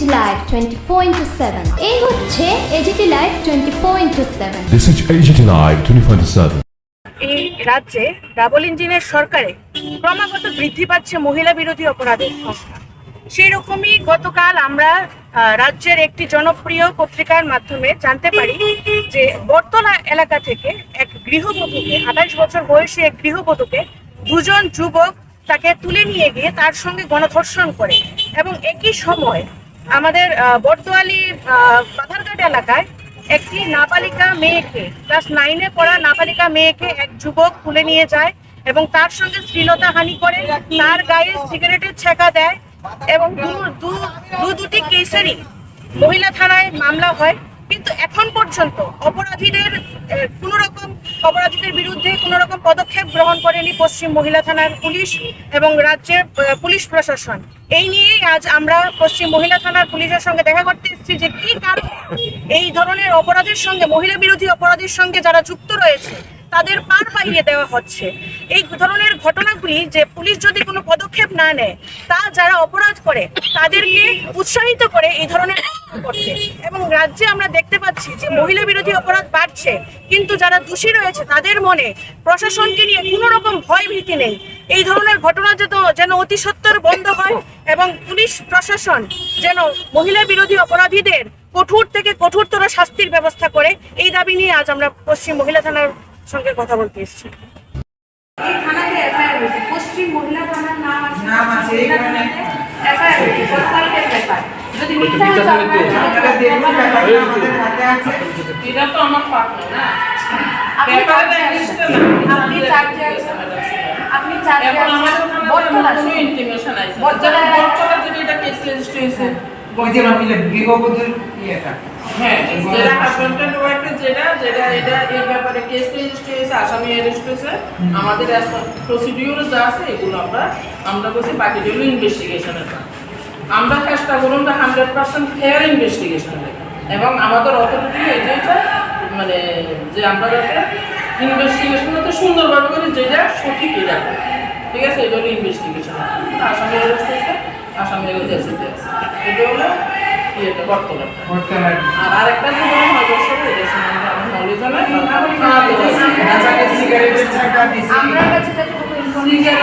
Twenty four into seven এই হচ্ছে AGT live twenty four into seven This is AGT Live 24/7. এই রাজ্যে double ইঞ্জিনের সরকারে ক্রমাগত বৃদ্ধি পাচ্ছে মহিলা বিরোধী অপরাধের সংখ্যা। সেই রকমই গতকাল আমরা রাজ্যের একটি জনপ্রিয় পত্রিকার মাধ্যমে জানতে পারি যে বর্তলা এলাকা থেকে এক গৃহবধূকে আঠাশ বছর বয়সী এক গৃহবধূকে দুজন যুবক তাকে তুলে নিয়ে গিয়ে তার সঙ্গে গণধর্ষণ করে এবং একই সময় আমাদের আহ, পাথারঘাট এলাকায় একটি নাবালিকা মেয়েকে ক্লাস নাইনে পড়া নাবালিকা মেয়েকে এক যুবক তুলে নিয়ে যায় এবং তার সঙ্গে শ্লীলতা হানি করে তার গায়ে সিগারেটের ছেঁকা দেয় এবং দু- দুটি কেসেরই মহিলা থানায় মামলা হয়। কিন্তু এখন পর্যন্ত অপরাধীদের অপরাধীদের বিরুদ্ধে কোন রকম পদক্ষেপ গ্রহণ করেনি পশ্চিম মহিলা থানার পুলিশ এবং রাজ্যের পুলিশ প্রশাসন। এই নিয়েই আজ আমরা পশ্চিম মহিলা থানার পুলিশের সঙ্গে দেখা করতে এসেছি যে কি কারণ এই ধরনের অপরাধের সঙ্গে, মহিলা বিরোধী অপরাধের সঙ্গে যারা যুক্ত রয়েছে তাদের পার পাইয়ে দেওয়া হচ্ছে। এই ধরনের ঘটনাগুলি যে পুলিশ যদি কোনো পদক্ষেপ না নেয়, তা যারা অপরাধ করে, তাদেরকে উৎসাহিত করে এই ধরনের এবং রাজ্যে আমরা দেখতে পাচ্ছি যে মহিলা বিরোধী অপরাধ বাড়ছে, কিন্তু যারা দোষী রয়েছে, তাদের মনে প্রশাসনকে নিয়ে কোনো রকম ভয় ভীতি নেই। এই ধরনের ঘটনা যেন যেন অতি সত্বর বন্ধ হয় এবং পুলিশ প্রশাসন যেন মহিলা বিরোধী অপরাধীদের কঠোর থেকে কঠোরতর শাস্তির ব্যবস্থা করে, এই দাবি নিয়ে আজ আমরা পশ্চিম মহিলা থানার সঙ্গে কথা বলতে এসেছি। পশ্চিম মহিলা থানার নাম আছে। যদি মিথ্যা এটা তো আমার না। আপনি না। আপনি। আপনি যেমন বর্তলা যেটা এটা case register হয়েছে। ওই যে মহিলা গৃহবধূর ইয়েটা। হ্যাঁ, যেটা যেটা, যেটা এটা এই ব্যাপারে register হয়েছে, আসামি হয়েছে, আমাদের as যা আছে এগুলো আমরা আমরা বলছি বাকিটা হলো investigation আমরা চেষ্টা করুন হান্ড্রেড পার্সেন্ট ফেয়ার ইনভেস্টিগেশন এবং আমাদের অথরিটি এটাই চাই মানে যে আমরা যাতে ইনভেস্টিগেশন যাতে সুন্দরভাবে করি যেটা সঠিক এটা ঠিক আছে এটা হলো ইনভেস্টিগেশন আসামি অ্যারেস্ট হয়েছে। আসামি এসেতে আছে। এটা হলো ইয়েটা বর্তমান বর্তমান আর আরেকটা যে বলে নয় এটা সম্বন্ধে আমার নলেজ নেই আমি থানাতে যাচ্ছি। রাজাকে সিগারেটের ছাকা দিছি। আপনার কাছে যতটুকু ইনফরমেশন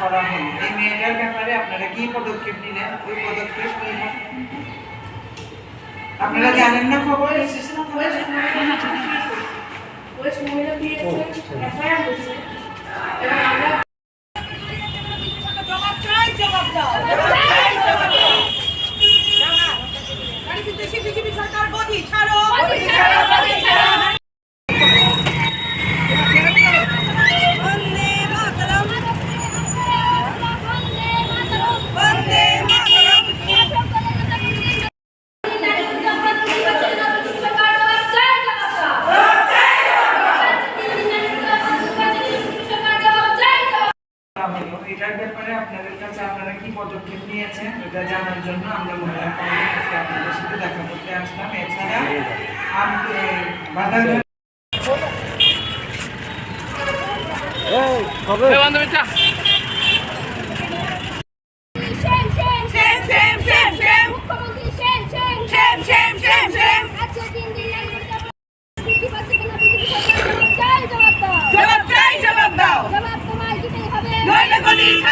করা হলো এই মেয়েটার ব্যাপারে আপনারা কি পদক্ষেপ নিলেন ওই পদক্ষেপ নিলেন আপনারা জানেন না খবর? ওয়েস্ট মহিলা পিএসএ এফআইআর হয়েছে এবং আমরা করা হলো এটার ব্যাপারে আপনাদের কাছে আপনারা কি পদক্ষেপ নিয়েছেন এটা জানার জন্য আমরা মহিলা কমিটির কাছে আপনাদের সাথে দেখা করতে আসলাম। এছাড়া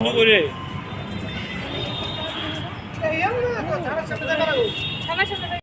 অবশ্যই। আমার সাথে